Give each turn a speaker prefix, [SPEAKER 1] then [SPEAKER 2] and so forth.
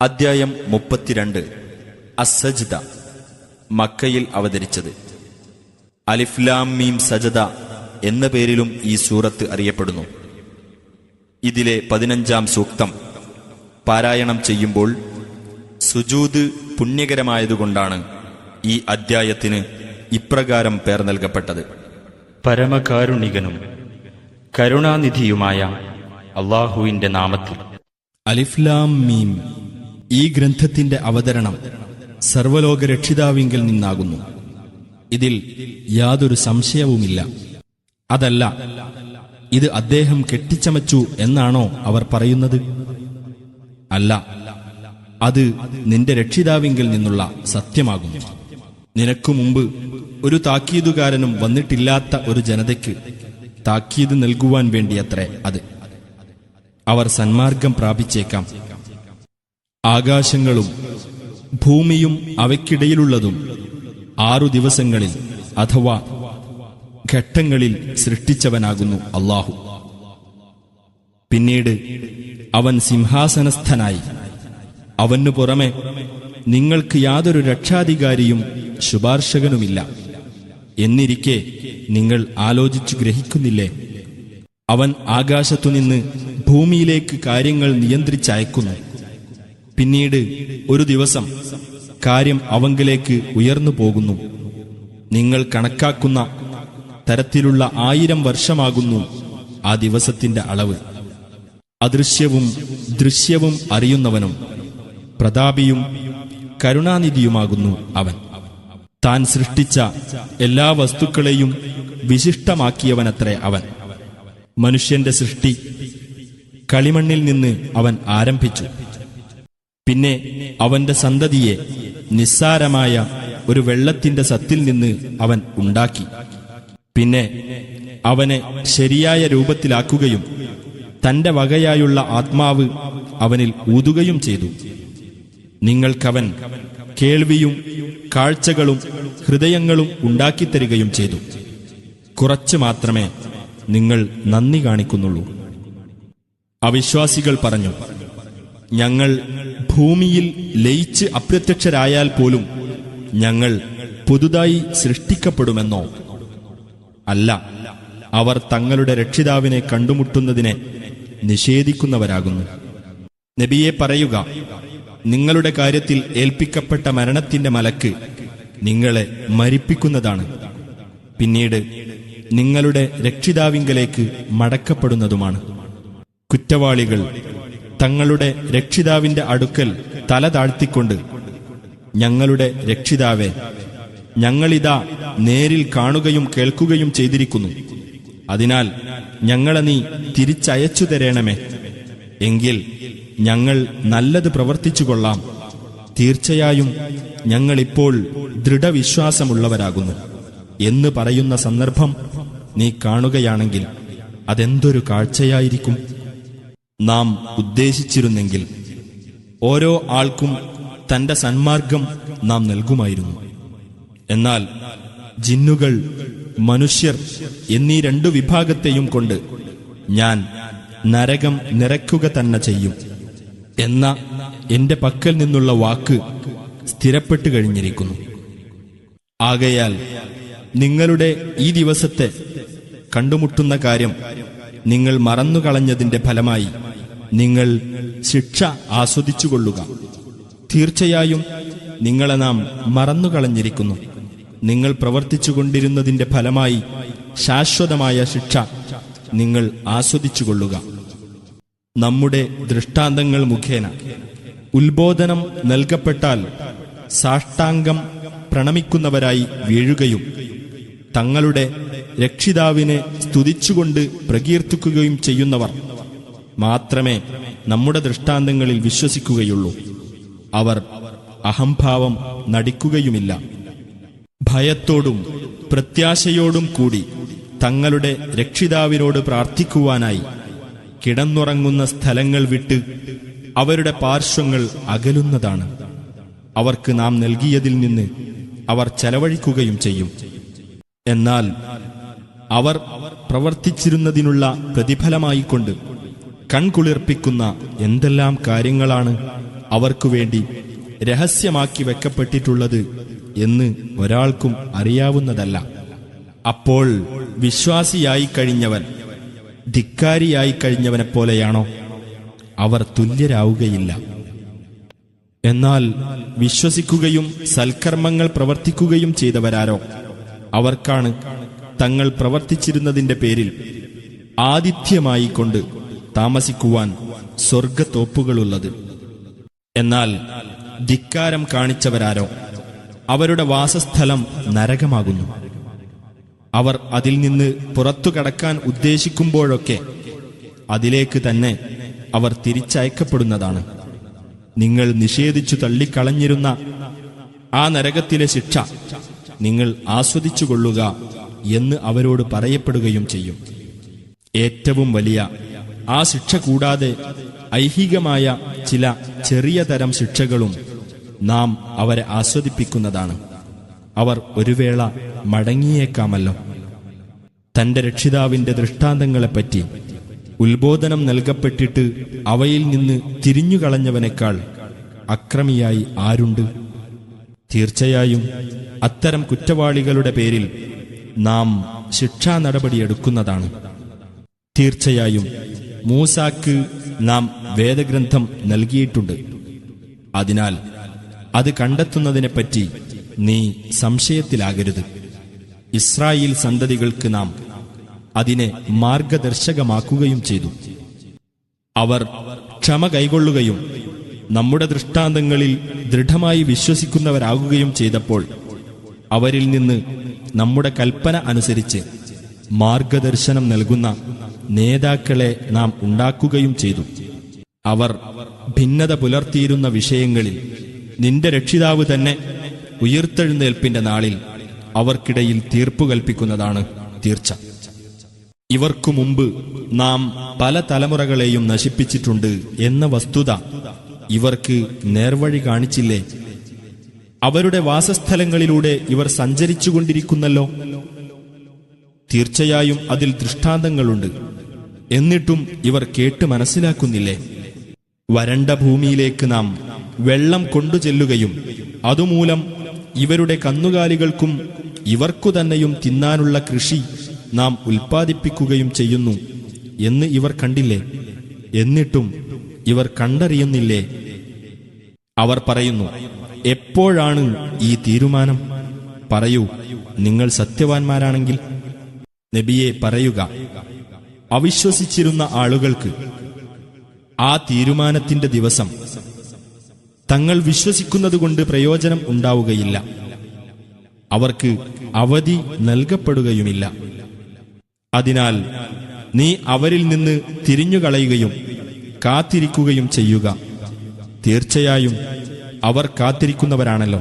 [SPEAKER 1] അദ്ധ്യായം മുപ്പത്തിരണ്ട്. അസജിത മക്കയിൽ അവതരിച്ചത്. അലിഫ്ലാം മീം സജദ എന്ന പേരിലും ഈ സൂറത്ത് അറിയപ്പെടുന്നു. ഇതിലെ പതിനഞ്ചാം സൂക്തം പാരായണം ചെയ്യുമ്പോൾ സുജൂത് പുണ്യകരമായതുകൊണ്ടാണ് ഈ അദ്ധ്യായത്തിന് ഇപ്രകാരം പേർ നൽകപ്പെട്ടത്.
[SPEAKER 2] പരമകാരുണികനും കരുണാനിധിയുമായ അള്ളാഹുവിന്റെ നാമത്തിൽ.
[SPEAKER 3] അലിഫ്ലാം മീം ഈ ഗ്രന്ഥത്തിന്റെ അവതരണം സർവലോക രക്ഷിതാവിങ്കിൽ നിന്നാകുന്നു. ഇതിൽ യാതൊരു സംശയവുമില്ല. അതല്ല ഇത് അദ്ദേഹം കെട്ടിച്ചമച്ചു എന്നാണോ അവർ പറയുന്നത്? അല്ല അത് നിന്റെ രക്ഷിതാവിങ്കിൽ നിന്നുള്ള സത്യമാകുന്നു. നിനക്കു മുമ്പ് ഒരു താക്കീതുകാരനും വന്നിട്ടില്ലാത്ത ഒരു ജനതയ്ക്ക് താക്കീത് നൽകുവാൻ വേണ്ടിയത്രേ അത്. അവർ സന്മാർഗം പ്രാപിച്ചേക്കാം. ആകാശങ്ങളും ഭൂമിയും അവയ്ക്കിടയിലുള്ളതും ആറു ദിവസങ്ങളിൽ അഥവാ ഘട്ടങ്ങളിൽ സൃഷ്ടിച്ചവനാകുന്നു അള്ളാഹു പിന്നീട് അവൻ സിംഹാസനസ്ഥനായി. അവനു പുറമെ നിങ്ങൾക്ക് യാതൊരു രക്ഷാധികാരിയും ശുപാർശകനുമില്ല. എന്നിരിക്കെ നിങ്ങൾ ആലോചിച്ചു ഗ്രഹിക്കുന്നില്ലേ? അവൻ ആകാശത്തുനിന്ന് ഭൂമിയിലേക്ക് കാര്യങ്ങൾ നിയന്ത്രിച്ചയക്കുന്നു. പിന്നീട് ഒരു ദിവസം കാര്യം അവങ്കിലേക്ക് ഉയർന്നു പോകുന്നു. നിങ്ങൾ കണക്കാക്കുന്ന തരത്തിലുള്ള ആയിരം വർഷമാകുന്നു ആ ദിവസത്തിന്റെ അളവ്. അദൃശ്യവും ദൃശ്യവും അറിയുന്നവനും പ്രതാപിയും കരുണാനിധിയുമാകുന്നു അവൻ. താൻ സൃഷ്ടിച്ച എല്ലാ വസ്തുക്കളെയും വിശിഷ്ടമാക്കിയവനത്രേ അവൻ. മനുഷ്യന്റെ സൃഷ്ടി കളിമണ്ണിൽ നിന്ന് അവൻ ആരംഭിച്ചു. പിന്നെ അവന്റെ സന്തതിയെ നിസ്സാരമായ ഒരു വെള്ളത്തിന്റെ സത്തിൽ നിന്ന് അവൻ ഉണ്ടാക്കി. പിന്നെ അവനെ ശരിയായ രൂപത്തിലാക്കുകയും തന്റെ വകയായുള്ള ആത്മാവ് അവനിൽ ഊതുകയും ചെയ്തു. നിങ്ങൾക്കവൻ കേൾവിയും കാഴ്ചകളും ഹൃദയങ്ങളും ഉണ്ടാക്കിത്തരികയും ചെയ്തു. കുറച്ച് മാത്രമേ നിങ്ങൾ നന്ദി കാണിക്കുന്നുള്ളൂ. അവിശ്വാസികൾ പറഞ്ഞു ഞങ്ങൾ ഭൂമിയിൽ ലയിച്ച് അപ്രത്യക്ഷരായാൽ പോലും ഞങ്ങൾ പുതുതായി സൃഷ്ടിക്കപ്പെടുമെന്നോ? അല്ല അവർ തങ്ങളുടെ രക്ഷിതാവിനെ കണ്ടുമുട്ടുന്നതിനെ നിഷേധിക്കുന്നവരാകുന്നു. നബിയെ പറയുക നിങ്ങളുടെ കാര്യത്തിൽ ഏൽപ്പിക്കപ്പെട്ട മരണത്തിന്റെ മലക്ക് നിങ്ങളെ മരിപ്പിക്കുന്നതാണ്. പിന്നീട് നിങ്ങളുടെ രക്ഷിതാവിങ്കലേക്ക് മടക്കപ്പെടുന്നതുമാണ്. കുറ്റവാളികൾ തങ്ങളുടെ രക്ഷിതാവിന്റെ അടുക്കൽ തല താഴ്ത്തിക്കൊണ്ട് ഞങ്ങളുടെ രക്ഷിതാവെ ഞങ്ങളിതാ നേരിൽ കാണുകയും കേൾക്കുകയും ചെയ്തിരിക്കുന്നു. അതിനാൽ ഞങ്ങളെ നീ തിരിച്ചയച്ചു തരേണമേ. എങ്കിൽ ഞങ്ങൾ നല്ലത് പ്രവർത്തിച്ചു കൊള്ളാം തീർച്ചയായും ഞങ്ങളിപ്പോൾ ദൃഢവിശ്വാസമുള്ളവരാകുന്നു. എന്ന് പറയുന്ന സന്ദർഭം നീ കാണുകയാണെങ്കിൽ അതെന്തൊരു കാഴ്ചയായിരിക്കും? നാം ഉദ്ദേശിച്ചിരുന്നെങ്കിൽ ഓരോ ആൾക്കും തന്റെ സന്മാർഗം നാം നൽകുമായിരുന്നു. എന്നാൽ ജിന്നുകൾ മനുഷ്യർ എന്നീ രണ്ടു വിഭാഗത്തെയും കൊണ്ട് ഞാൻ നരകം നിറയ്ക്കുക തന്നെ ചെയ്യും എന്ന എന്റെ പക്കൽ നിന്നുള്ള വാക്ക് സ്ഥിരപ്പെട്ടു കഴിഞ്ഞിരിക്കുന്നു. ആകയാൽ നിങ്ങളുടെ ഈ ദിവസത്തെ കണ്ടുമുട്ടുന്ന കാര്യം നിങ്ങൾ മറന്നുകളഞ്ഞതിന്റെ ഫലമായി നിങ്ങൾ ശിക്ഷ ആസ്വദിച്ചുകൊള്ളുക. തീർച്ചയായും നിങ്ങളെ നാം മറന്നുകളഞ്ഞിരിക്കുന്നു. നിങ്ങൾ പ്രവർത്തിച്ചുകൊണ്ടിരുന്നതിന്റെ ഫലമായി ശാശ്വതമായ ശിക്ഷ നിങ്ങൾ ആസ്വദിച്ചുകൊള്ളുക. നമ്മുടെ ദൃഷ്ടാന്തങ്ങൾ മുഖേന ഉത്ബോധനം നൽകപ്പെട്ടാൽ സാഷ്ടാംഗം പ്രണമിക്കുന്നവരായി വീഴുകയും തങ്ങളുടെ രക്ഷിതാവിനെ സ്തുതിച്ചുകൊണ്ട് പ്രകീർത്തിക്കുകയും ചെയ്യുന്നവർ മാത്രമേ നമ്മുടെ ദൃഷ്ടാന്തങ്ങളിൽ വിശ്വസിക്കുകയുള്ളൂ. അവർ അഹംഭാവം നടിക്കുകയുമില്ല. ഭയത്തോടും പ്രത്യാശയോടും കൂടി തങ്ങളുടെ രക്ഷിതാവിനോട് പ്രാർത്ഥിക്കുവാനായി കിടന്നുറങ്ങുന്ന സ്ഥലങ്ങൾ വിട്ട് അവരുടെ പാർശ്വങ്ങൾ അകലുന്നതാണ്. അവർക്ക് നാം നൽകിയതിൽ നിന്ന് അവർ ചെലവഴിക്കുകയും ചെയ്യും. എന്നാൽ അവർ പ്രവർത്തിച്ചിരുന്നതിനുള്ള പ്രതിഫലമായിക്കൊണ്ട് കൺകുളിർപ്പിക്കുന്ന എന്തെല്ലാം കാര്യങ്ങളാണ് അവർക്കു വേണ്ടി രഹസ്യമാക്കി വെക്കപ്പെട്ടിട്ടുള്ളത് എന്ന് ഒരാൾക്കും അറിയാവുന്നതല്ല. അപ്പോൾ വിശ്വാസിയായി കഴിഞ്ഞവൻ ധിക്കാരിയായി കഴിഞ്ഞവനെ പോലെയാണോ? അവർ തുല്യരാവുകയില്ല. എന്നാൽ വിശ്വസിക്കുകയും സൽക്കർമ്മങ്ങൾ പ്രവർത്തിക്കുകയും ചെയ്തവരാരോ? അവർക്കാണ് തങ്ങൾ പ്രവർത്തിച്ചിരുന്നതിന്റെ പേരിൽ ആതിഥ്യമായി കൊണ്ട് താമസിക്കുവാൻ സ്വർഗത്തോപ്പുകളുള്ളത് എന്നാൽ ധിക്കാരം കാണിച്ചവരാരോ? അവരുടെ വാസസ്ഥലം നരകമാകുന്നു. അവർ അതിൽ നിന്ന് പുറത്തു കടക്കാൻ ഉദ്ദേശിക്കുമ്പോഴൊക്കെ അതിലേക്ക് തന്നെ അവർ തിരിച്ചയക്കപ്പെടുന്നതാണ്. നിങ്ങൾ നിഷേധിച്ചു തള്ളിക്കളഞ്ഞിരുന്ന ആ നരകത്തിലെ ശിക്ഷ നിങ്ങൾ ആസ്വദിച്ചുകൊള്ളുക എന്ന് അവരോട് പറയപ്പെടുകയും ചെയ്യും. ഏറ്റവും വലിയ ആ ശിക്ഷ കൂടാതെ ഐഹികമായ ചില ചെറിയ തരം ശിക്ഷകളും നാം അവരെ ആസ്വദിപ്പിക്കുന്നതാണ്. അവർ ഒരു വേള മടങ്ങിയേക്കാമല്ലോ. തന്റെ രക്ഷിതാവിന്റെ ദൃഷ്ടാന്തങ്ങളെപ്പറ്റി ഉത്ബോധനം നൽകപ്പെട്ടിട്ട് അവയിൽ നിന്ന് തിരിഞ്ഞുകളഞ്ഞവനേക്കാൾ അക്രമിയായി ആരുണ്ട്? തീർച്ചയായും അത്തരം കുറ്റവാളികളുടെ പേരിൽ നാം ശിക്ഷാ നടപടിയെടുക്കുന്നതാണ് തീർച്ചയായും മൂസാക്ക് നാം വേദഗ്രന്ഥം നൽകിയിട്ടുണ്ട്. അതിനാൽ അത് കണ്ടെത്തുന്നതിനെപ്പറ്റി നീ സംശയത്തിലാകരുത്. ഇസ്രായേൽ സന്തതികൾക്ക് നാം അതിനെ മാർഗദർശകമാക്കുകയും ചെയ്തു. അവർ ക്ഷമ കൈകൊള്ളുകയും നമ്മുടെ ദൃഷ്ടാന്തങ്ങളിൽ ദൃഢമായി വിശ്വസിക്കുന്നവരാകുകയും ചെയ്തപ്പോൾ അവരിൽ നിന്ന് നമ്മുടെ കൽപ്പന അനുസരിച്ച് മാർഗദർശനം നൽകുന്ന നേതാക്കളെ നാം ഉണ്ടാക്കുകയും ചെയ്തു. അവർ ഭിന്നത പുലർത്തിയിരുന്ന വിഷയങ്ങളിൽ നിന്റെ രക്ഷിതാവ് തന്നെ ഉയർത്തെഴുന്നേൽപ്പിന്റെ നാളിൽ അവർക്കിടയിൽ തീർപ്പു കൽപ്പിക്കുന്നതാണ് തീർച്ച. ഇവർക്കു മുമ്പ് നാം പല തലമുറകളെയും നശിപ്പിച്ചിട്ടുണ്ട് എന്ന വസ്തുത ഇവർക്ക് നേർവഴി കാണിച്ചില്ലേ? അവരുടെ വാസസ്ഥലങ്ങളിലൂടെ ഇവർ സഞ്ചരിച്ചുകൊണ്ടിരിക്കുന്നല്ലോ. തീർച്ചയായും അതിൽ ദൃഷ്ടാന്തങ്ങളുണ്ട്. എന്നിട്ടും ഇവർ കേട്ട് മനസ്സിലാക്കുന്നില്ലേ? വരണ്ട ഭൂമിയിലേക്ക് നാം വെള്ളം കൊണ്ടുചെല്ലുകയും അതുമൂലം ഇവരുടെ കന്നുകാലികൾക്കും ഇവർക്കു തന്നെയും തിന്നാനുള്ള കൃഷി നാം ഉൽപ്പാദിപ്പിക്കുകയും ചെയ്യുന്നു എന്ന് ഇവർ കണ്ടില്ലേ? എന്നിട്ടും ഇവർ കണ്ടറിയുന്നില്ലേ? അവർ പറയുന്നു എപ്പോഴാണ് ഈ തീരുമാനം? പറയൂ. നിങ്ങൾ സത്യവാൻമാരാണെങ്കിൽ നബിയെ പറയുക. അവിശ്വസിച്ചിരുന്ന ആളുകൾക്ക് ആ തീരുമാനത്തിന്റെ ദിവസം തങ്ങൾ വിശ്വസിക്കുന്നതുകൊണ്ട് പ്രയോജനം ഉണ്ടാവുകയില്ല. അവർക്ക് അവധി നൽകപ്പെടുകയുമില്ല. അതിനാൽ നീ അവരിൽ നിന്ന് തിരിഞ്ഞുകളയുകയും കാത്തിരിക്കുകയും ചെയ്യുക. തീർച്ചയായും അവർ കാത്തിരിക്കുന്നവരാണല്ലോ.